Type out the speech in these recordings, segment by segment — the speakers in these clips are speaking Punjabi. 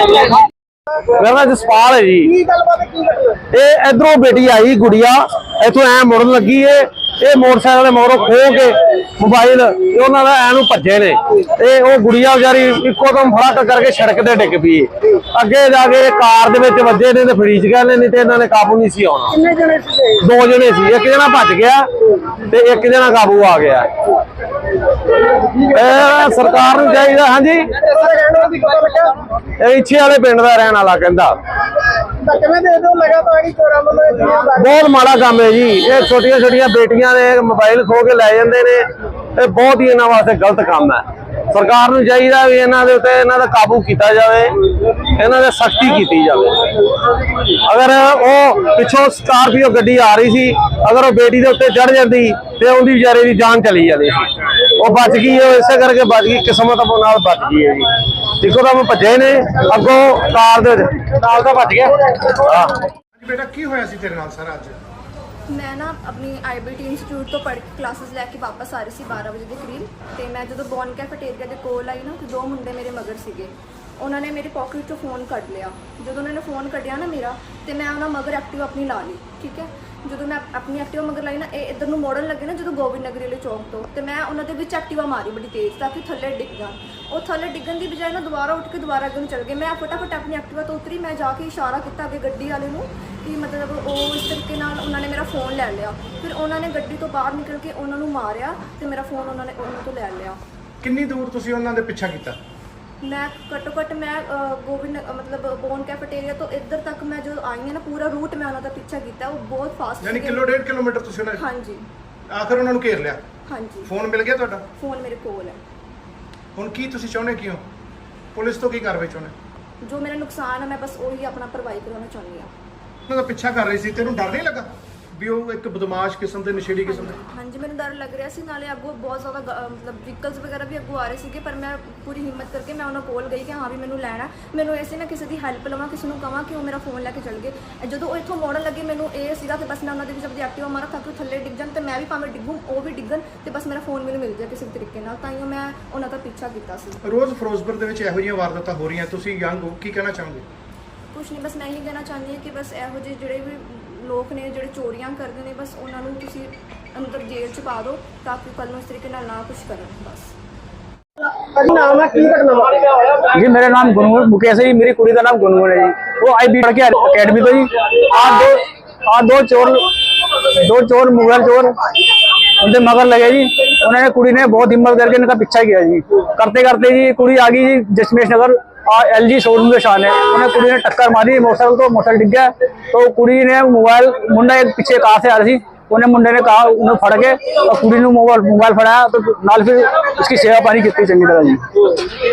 ਮੇਰਾ ਨਾਮ ਜਸਪਾਲ ਹੈ ਜੀ। ਇਹ ਇਧਰੋਂ ਬੇਟੀ ਆਈ ਗੁੜੀਆ, ਇਥੋਂ ਐ ਮੁੜਨ ਲੱਗੀ ਏ। ਇਹ ਮੋਟਰਸਾਈਕਲ ਦੇ ਮਗਰੋਂ ਖੋ ਕੇ ਮੋਬਾਈਲ ਉਹਨਾਂ ਦਾ ਐ ਨੂੰ ਭੱਜੇ ਨੇ। ਤੇ ਉਹ ਗੁੜੀਆ ਵਿਚਾਰੀ ਇੱਕੋ ਦਮ ਫੜਾਕ ਕਰਕੇ ਸੜਕ ਤੇ ਡਿੱਗ ਪਈ। ਅੱਗੇ ਜਾ ਕੇ ਕਾਰ ਦੇ ਵਿੱਚ ਵੱਜੇ ਨੇ ਤੇ ਫਰੀਜ ਗਏ ਨੇ ਨਹੀਂ ਤੇ ਇਹਨਾਂ ਨੇ ਕਾਬੂ ਨਹੀਂ ਸੀ ਆਉਣਾ। ਕਿੰਨੇ ਜਣੇ ਸੀਗੇ? ਦੋ ਜਣੇ ਸੀ ਇੱਕ ਜਣਾ ਭੱਜ ਗਿਆ ਤੇ ਇੱਕ ਜਣਾ ਕਾਬੂ ਆ ਗਿਆ। ਇਹ ਸਰਕਾਰ ਨੂੰ ਚਾਹੀਦਾ ਹਾਂਜੀ? ਇਹ ਇੱਛੇ ਵਾਲੇ ਪਿੰਡ ਦਾ ਰਹਿਣ ਵਾਲਾ ਕਹਿੰਦਾ। ਤਾਂ ਕਿਵੇਂ ਦੇ ਦਿਓ ਲਗਾਤਾਰ ਹੀ ਚੋਰਾਂ ਵੱਲੋਂ ਇਹ ਦੁਨੀਆ ਦਾ ਬਹੁਤ ਮਾੜਾ ਕੰਮ ਹੈ ਜੀ। ਇਹ ਛੋਟੀਆਂ ਛੋਟੀਆਂ ਬੇਟੀਆਂ ਦੇ ਮੋਬਾਈਲ ਖੋ ਕੇ ਲੈ ਜਾਂਦੇ ਨੇ। ਇਹ ਬਹੁਤ ਹੀ ਇਹਨਾਂ ਵਾਸਤੇ ਗਲਤ ਕੰਮ ਹੈ। ਸਰਕਾਰ ਨੂੰ ਚਾਹੀਦਾ ਵੀ ਇਹਨਾਂ ਦੇ ਉੱਤੇ ਇਹਨਾਂ ਦਾ ਕਾਬੂ ਕੀਤਾ ਜਾਵੇ, ਇਹਨਾਂ ਦੇ ਸਖਤੀ ਕੀਤੀ ਜਾਵੇ। ਅਗਰ ਉਹ ਪਿੱਛੋਂ ਸਕਾਰਪੀਓ ਗੱਡੀ ਆ ਰਹੀ ਸੀ, ਅਗਰ ਉਹ ਬੇਟੀ ਦੇ ਉੱਤੇ ਚੜ ਜਾਂਦੀ ਤੇ ਉਹਦੀ ਵਿਚਾਰੇ ਦੀ ਜਾਨ ਚਲੀ ਜਾਂਦੀ ਸੀ। ਉਹ ਬਚ ਗਈ ਉਹ ਇਸੇ ਕਰਕੇ ਬਚ ਗਈ, ਕਿਸਮਤ ਆਪਣੇ ਨਾਲ ਬਚ ਗਈ ਹੈ ਜੀ। ਦੇਖੋ ਤਾਂ ਉਹ ਭੱਜੇ ਨੇ ਅੱਗੋਂ ਕਾਰ ਦੇ ਨਾਲ ਦਾ ਭੱਜ ਗਿਆ। ਹਾਂ। ਬੇਟਾ ਕੀ ਹੋਇਆ ਸੀ ਤੇਰੇ ਨਾਲ ਸਾਰਾ ਅੱਜ? ਮੈਂ ਨਾ ਆਪਣੀ ਆਈਬੀਟੀ ਇੰਸਟੀਚਿਊਟ ਤੋਂ ਪੜ੍ਹ ਕੇ ਕਲਾਸਿਸ ਲੈ ਕੇ ਵਾਪਸ ਆ ਰਹੀ ਸੀ 12 ਵਜੇ ਦੇ ਕਰੀਬ। ਤੇ ਮੈਂ ਜਦੋਂ ਬੌਨ ਕੈਫੇਟੇਰੀਆ ਦੇ ਕੋਲ ਆਈ ਨਾ ਤੇ ਦੋ ਮੁੰਡੇ ਮੇਰੇ ਮਗਰ ਸੀਗੇ। ਉਹਨਾਂ ਨੇ ਮੇਰੀ ਪਾਕਟ ਚੋਂ ਫੋਨ ਕੱਢ ਲਿਆ। ਜਦੋਂ ਉਹਨਾਂ ਨੇ ਫੋਨ ਕੱਢਿਆ ਨਾ ਮੇਰਾ, ਤੇ ਮੈਂ ਉਹਨਾਂ ਮਗਰ ਐਕਟਿਵ ਆਪਣੀ ਲਾ ਲਈ, ਠੀਕ ਹੈ? ਜਦੋਂ ਮੈਂ ਆਪਣੀ ਐਕਟਿਵਾ ਮਗਰ ਲਾਈ ਨਾ, ਇਹ ਇੱਧਰ ਨੂੰ ਮੋੜਨ ਲੱਗੇ ਨਾ, ਜਦੋਂ ਗੋਬਿੰਦ ਨਗਰੀ ਵਾਲੇ ਚੌਂਕ ਤੋਂ, ਤੇ ਮੈਂ ਉਹਨਾਂ ਦੇ ਵਿੱਚ ਐਕਟਿਵਾ ਮਾਰੀ ਬੜੀ ਤੇਜ਼, ਤਾਂ ਕਿ ਥੱਲੇ ਡਿੱਗ ਜਾਣ। ਉਹ ਥੱਲੇ ਡਿੱਗਣ ਦੀ ਬਜਾਏ ਨਾ ਦੁਬਾਰਾ ਉੱਠ ਕੇ ਦੁਬਾਰਾ ਅੱਗੇ ਨੂੰ ਚਲ ਗਏ। ਮੈਂ ਫਟਾਫਟ ਆਪਣੀ ਐਕਟਿਵਾ ਤੋਂ ਉਤਰੀ, ਮੈਂ ਜਾ ਕੇ ਇਸ਼ਾਰਾ ਕੀਤਾ ਅੱਗੇ ਗੱਡੀ ਵਾਲੇ ਨੂੰ, ਕਿ ਮਤਲਬ ਉਹ ਇਸ ਤਰੀਕੇ ਨਾਲ ਉਹਨਾਂ ਨੇ ਮੇਰਾ ਫੋਨ ਲੈ ਲਿਆ। ਫਿਰ ਉਹਨਾਂ ਨੇ ਗੱਡੀ ਤੋਂ ਬਾਹਰ ਨਿਕਲ ਕੇ ਉਹਨਾਂ ਨੂੰ ਮਾਰਿਆ, ਤੇ ਮੇਰਾ ਫੋਨ ਉਹਨਾਂ ਨੇ ਉਹਨਾਂ ਤੋਂ ਲੈ ਲਿਆ। ਕਿੰਨੀ ਦੂਰ ਤੁਸੀਂ ਉਹਨਾਂ ਦੇ ਪਿੱਛਾ ਕੀਤਾ? ਮੈਂ ਘੱਟੋ ਘੱਟ ਮੈਂ ਗੋਬਿੰਦ ਮਤਲਬ ਬੋਨ ਕੈਫੇਟੇਰੀਆ ਤੋਂ ਇੱਧਰ ਤੱਕ ਮੈਂ ਜਦੋਂ ਆਈ ਹਾਂ ਨਾ ਪੂਰਾ ਰੂਟ ਮੈਂ ਉਹਨਾਂ ਦਾ ਪਿੱਛਾ ਕੀਤਾ ਉਹ ਬਹੁਤ ਫਾਸਟ ਯਾਨੀ ਕਿਲੋ ਡੇਢ ਕਿਲੋਮੀਟਰ ਤੁਸੀਂ ਉਹਨਾਂ ਹਾਂਜੀ। ਆਖਰ ਉਹਨਾਂ ਨੂੰ ਘੇਰ ਲਿਆ? ਹਾਂਜੀ। ਫੋਨ ਮਿਲ ਗਿਆ ਤੁਹਾਡਾ? ਫੋਨ ਮੇਰੇ ਕੋਲ ਹੈ। ਹੁਣ ਕੀ ਤੁਸੀਂ ਚਾਹੁੰਦੇ ਕਿਉਂ ਪੁਲਿਸ ਤੋਂ ਕੀ ਕਾਰਵਾਈ ਚਾਹੁੰਦੇ? ਜੋ ਮੇਰਾ ਨੁਕਸਾਨ ਹੈ ਮੈਂ ਬਸ ਉਹੀ ਆਪਣਾ ਭਰਵਾਈ ਕਰਾਉਣਾ ਚਾਹੁੰਦੀ ਹਾਂ। ਉਹਨਾਂ ਦਾ ਪਿੱਛਾ ਕਰ ਰਹੀ ਸੀ ਤੈਨੂੰ ਡਰ ਨਹੀਂ ਲੱਗਾ? ਵੀ ਉਹ ਇੱਕ ਬਦਮਾਸ਼ ਕਿਸਮ ਦੇ ਨਸ਼ੇੜੀ ਕਿਸਮ ਦੇ? ਹਾਂਜੀ ਮੈਨੂੰ ਡਰ ਲੱਗ ਰਿਹਾ ਸੀ। ਨਾਲੇ ਅੱਗੋਂ ਬਹੁਤ ਜ਼ਿਆਦਾ ਗ- ਮਤਲਬ ਵਹੀਕਲਸ ਵਗੈਰਾ ਵੀ ਅੱਗੋਂ ਆ ਰਹੇ ਸੀਗੇ ਪਰ ਮੈਂ ਪੂਰੀ ਹਿੰਮਤ ਕਰਕੇ ਮੈਂ ਉਹਨਾਂ ਕੋਲ ਗਈ ਕਿ ਹਾਂ ਵੀ ਮੈਨੂੰ ਲੈਣਾ ਹੈ। ਮੈਨੂੰ ਐਸੇ ਨਾ ਕਿਸੇ ਦੀ ਹੈਲਪ ਲਵਾਂ ਕਿਸੇ ਨੂੰ ਕਵਾਂ ਕਿ ਉਹ ਮੇਰਾ ਫੋਨ ਲੈ ਕੇ ਚੱਲ ਗਏ। ਜਦੋਂ ਉਹ ਇੱਥੋਂ ਮੋੜਨ ਲੱਗੇ ਮੈਨੂੰ ਇਹ ਸੀਗਾ ਕਿ ਬਸ ਮੈਂ ਉਹਨਾਂ ਦੇ ਵਿੱਚ ਆਪਣੀ ਐਕਟਿਵਾ ਮਾਰਾਂ ਤਾਂ ਕਿ ਉਹ ਥੱਲੇ ਡਿੱਗ ਜਾਣ ਤੇ ਮੈਂ ਵੀ ਭਾਵੇਂ ਡਿੱਗੂੰ ਉਹ ਵੀ ਡਿੱਗਣ ਤੇ ਬਸ ਮੇਰਾ ਫੋਨ ਮੈਨੂੰ ਮਿਲ ਜਾਏ ਕਿਸੇ ਵੀ ਤਰੀਕੇ ਨਾਲ। ਤਾਂ ਹੀ ਮੈਂ ਉਹਨਾਂ ਦਾ ਪਿੱਛਾ ਕੀਤਾ ਸੀ। ਰੋਜ਼ ਫਿਰੋਜ਼ਪੁਰ ਦੇ ਵਿੱਚ ਇਹੋ ਜਿਹੀਆਂ ਵਾਰਦਾਤਾਂ ਹੋ ਰਹੀਆਂ ਤੁਸੀਂ ਯੰਗ ਹੋ ਕੀ ਕਹਿਣਾ ਚਾਹੋਗੇ? ਕੁਛ ਨਹੀਂ ਬਸ ਮੈਂ ਇਹੀ ਕਹਿਣਾ ਚਾਹੁੰਦੀ ਹਾਂ ਕਿ ਬਸ ਇਹੋ ਜਿਹੇ ਜਿਹੜੇ ਵੀ ਲੋਕ ਨੇ ਜਿਹੜੇ ਚੋਰੀਆਂ ਕਰਦੇ ਨੇ ਬਸ ਉਹਨਾਂ ਨੂੰ ਤੁਸੀਂ ਅੰਦਰ ਜੇਲ੍ਹ 'ਚ ਪਾ ਦਿਓ ਤਾਂ ਕਿ ਕੱਲ ਨੂੰ ਇਸ ਤਰੀਕੇ ਨਾਲ ਨਾ ਕੁਝ ਕਰਨ ਬਸ ਭਾਜੀ ਨਾਮ ਹੈ ਕੀ ਘਟਨਾ ਵਾ? ਜੀ ਮੇਰਾ ਨਾਮ ਗੁਨਗੁਨ ਮੁਕੇਸ਼ ਹੈ ਜੀ ਮੇਰੀ ਕੁੜੀ ਦਾ ਨਾਮ ਗੁਨਗੁਨ ਹੈ ਜੀ ਉਹ ਆਈ ਬੀ ਪੜ੍ਹ ਕੇ ਅਕੈਡਮੀ ਤੋਂ ਜੀ ਆ ਦੋ ਆ ਦੋ ਚੋਰ दो चोर मुगल चोर उनके मगर लगे जी उन्होंने कुड़ी ने बहुत हिम्मत करके इनका पीछा किया जी करते करते जी कुड़ी आ गई जी जसमेश नगर ਆ ਐਲਜੀ ਸ਼ੋਰੂਮ ਦੇ ਸ਼ਾਨ ਹੈ ਉਹਨੇ ਕੁੜੀ ਨੇ ਟੱਕਰ ਮਾਰੀ ਮੋਟਰਸਾਈਕਲ ਤੋਂ ਮੋਟਰਸਾਈਕਲ ਡਿੱਗਿਆ ਗਿਆ। ਤਾਂ ਕੁੜੀ ਨੇ ਮੋਬਾਈਲ ਮੁੰਡਾ ਇੱਕ ਪਿੱਛੇ ਕਾਹ ਸੇ ਆ ਰਹੀ ਸੀ। ਉਹਨੇ ਮੁੰਡੇ ਨੇ ਕਹਾ ਉਹਨੂੰ ਫੜ ਕੇ ਔਰ ਕੁੜੀ ਨੂੰ ਮੋਬਾਈਲ ਮੋਬਾਈਲ ਫੜਾਇਆ ਤੇ ਨਾਲ ਫਿਰ ਉਸकी ਸੇਵਾ ਪਾਣੀ ਕੀਤੀ ਚੰਗੀ ਤਰ੍ਹਾਂ ਜੀ।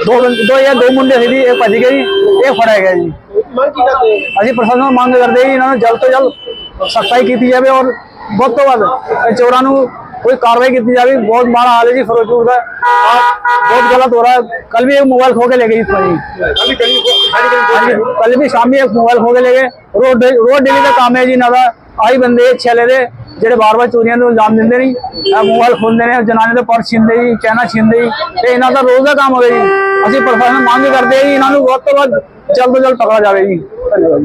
ਦੋ ਦੋ ਜਾਂ ਦੋ ਮੁੰਡੇ ਸੀ ਜੀ ਇਹ ਭੱਜ ਗਏ ਜੀ ਇਹ ਫੜਾਇਆ ਗਿਆ ਜੀ। ਅਸੀਂ ਪ੍ਰਸ਼ਾਸਨ ਨੂੰ ਮੰਗ ਕਰਦੇ ਜੀ ਇਹਨਾਂ ਨੂੰ ਜਲਦ ਤੋਂ ਜਲਦ ਸਖਤਾਈ ਕੀਤੀ ਜਾਵੇ ਔਰ ਬਹੁਤ ਤੋਂ ਵੱਧ ਚੋਰਾਂ ਨੂੰ ਕੋਈ ਕਾਰਵਾਈ ਕੀਤੀ ਜਾਵੇ। ਬਹੁਤ ਮਾੜਾ ਹਾਲ ਹੈ ਜੀ ਫਿਰੋਜ਼ਪੁਰ ਦਾ। गलत हो रहा है कल भी एक मोबाइल खो के ले गई इसमें जी हाँ जी, कल भी शाम भी एक मोबाइल खो के ले गए रोड रोड डेली का काम है जी नवा ਆਹੀ ਬੰਦੇ ਛੇਲੇ ਦੇ ਜਿਹੜੇ ਬਾਰ-ਬਾਰ ਚੋਰੀਆਂ ਨੂੰ ਇਲਜ਼ਾਮ ਦਿੰਦੇ ਨਹੀਂ ਇਹ ਮੋਬਾਈਲ ਖੋਲਦੇ ਨੇ ਜਨਾਨੇ ਦੇ ਪਰਸ ਛਿੰਦੇ ਜੀ ਚੈਨਾ ਛਿੰਦੇ ਜੀ ਤੇ ਇਹਨਾਂ ਦਾ ਰੋਜ਼ ਦਾ ਕੰਮ ਹੋਵੇ ਜੀ ਅਸੀਂ ਪ੍ਰਸ਼ਾਸਨ ਨੂੰ ਮੰਗ ਕਰਦੇ ਹਾਂ ਜੀ ਇਹਨਾਂ ਨੂੰ ਵੱਧ ਤੋਂ ਵੱਧ ਜਲਦ ਤੋਂ ਜਲਦ ਪਕੜਾ ਜਾਵੇ ਜੀ ਧੰਨਵਾਦ